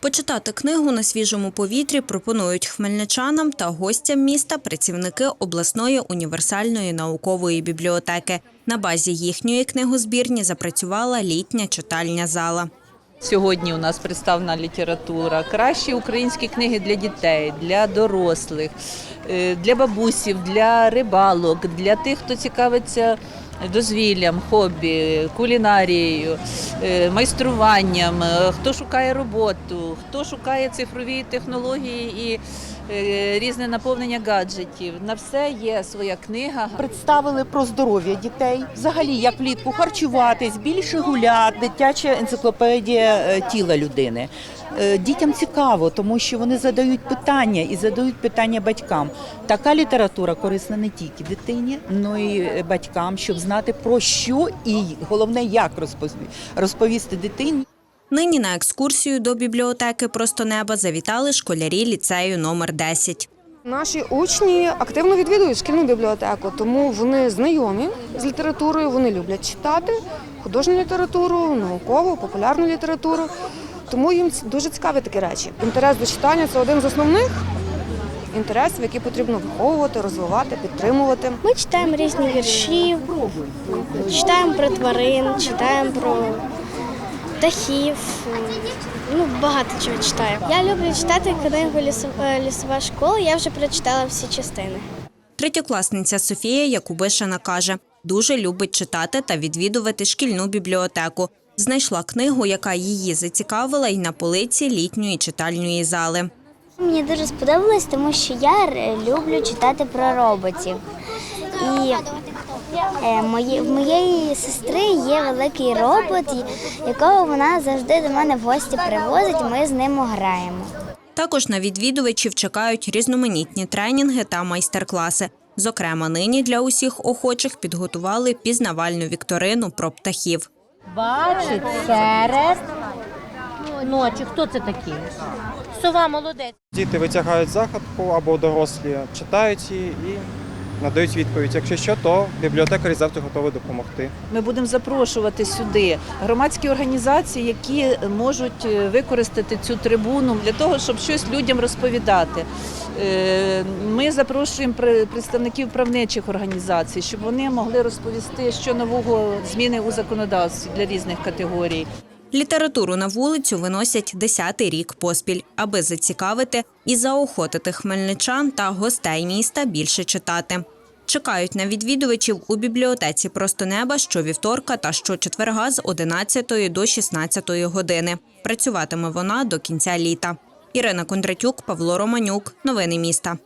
Почитати книгу на свіжому повітрі пропонують хмельничанам та гостям міста працівники обласної універсальної наукової бібліотеки. На базі їхньої книгозбірні запрацювала літня читальня зала. Сьогодні у нас представлена література, кращі українські книги для дітей, для дорослих, для бабусів, для рибалок, для тих, хто цікавиться дозвіллям, хобі, кулінарією, е, майструванням, е, хто шукає роботу, хто шукає цифрові технології і е, різне наповнення гаджетів. На все є своя книга. Представили про здоров'я дітей, взагалі як влітку харчуватись, більше гуляти, дитяча енциклопедія е, тіла людини. Е, Дітям цікаво, тому що вони задають питання і задають питання батькам. Така література корисна не тільки дитині, але й е, батькам, щоб знати про що і головне, як розпові- розповісти дитині. Нині на екскурсію до бібліотеки Просто неба завітали школярі ліцею номер 10. Наші учні активно відвідують шкільну бібліотеку, тому вони знайомі з літературою, вони люблять читати художню літературу, наукову, популярну літературу. Тому їм дуже цікаві такі речі. Інтерес до читання це один з основних інтересів, які потрібно виховувати, розвивати, підтримувати. Ми читаємо різні вірші, читаємо про тварин, читаємо про птахів. Ну, багато чого читаємо. Я люблю читати книгу «Лісова- Лісова школа. Я вже прочитала всі частини. Третьокласниця Софія Якубишина каже, дуже любить читати та відвідувати шкільну бібліотеку. Знайшла книгу, яка її зацікавила, і на полиці літньої читальної зали. Мені дуже сподобалось, тому що я люблю читати про роботів. І е, мої, в моєї сестри є великий робот, якого вона завжди до мене в гості привозить, ми з ним граємо. Також на відвідувачів чекають різноманітні тренінги та майстер-класи. Зокрема, нині для усіх охочих підготували пізнавальну вікторину про птахів. Бачить через ночі. Хто це такий? Сова молодець. Діти витягають загадку або дорослі читають її і надають відповідь. Якщо що, то бібліотекарі завжди готові допомогти. Ми будемо запрошувати сюди громадські організації, які можуть е, використати цю трибуну для того, щоб щось людям розповідати. Е, Ми запрошуємо пре- представників правничих організацій, щоб вони могли розповісти, що нового зміни у законодавстві для різних категорій. Літературу на вулицю виносять десятий рік поспіль, аби зацікавити і заохотити хмельничан та гостей міста більше читати. Чекають на відвідувачів у бібліотеці Просто неба щовівторка та щочетверга з 11 до 16 години. Працюватиме вона до кінця літа. Ірина Кондратюк, Павло Романюк. Новини міста.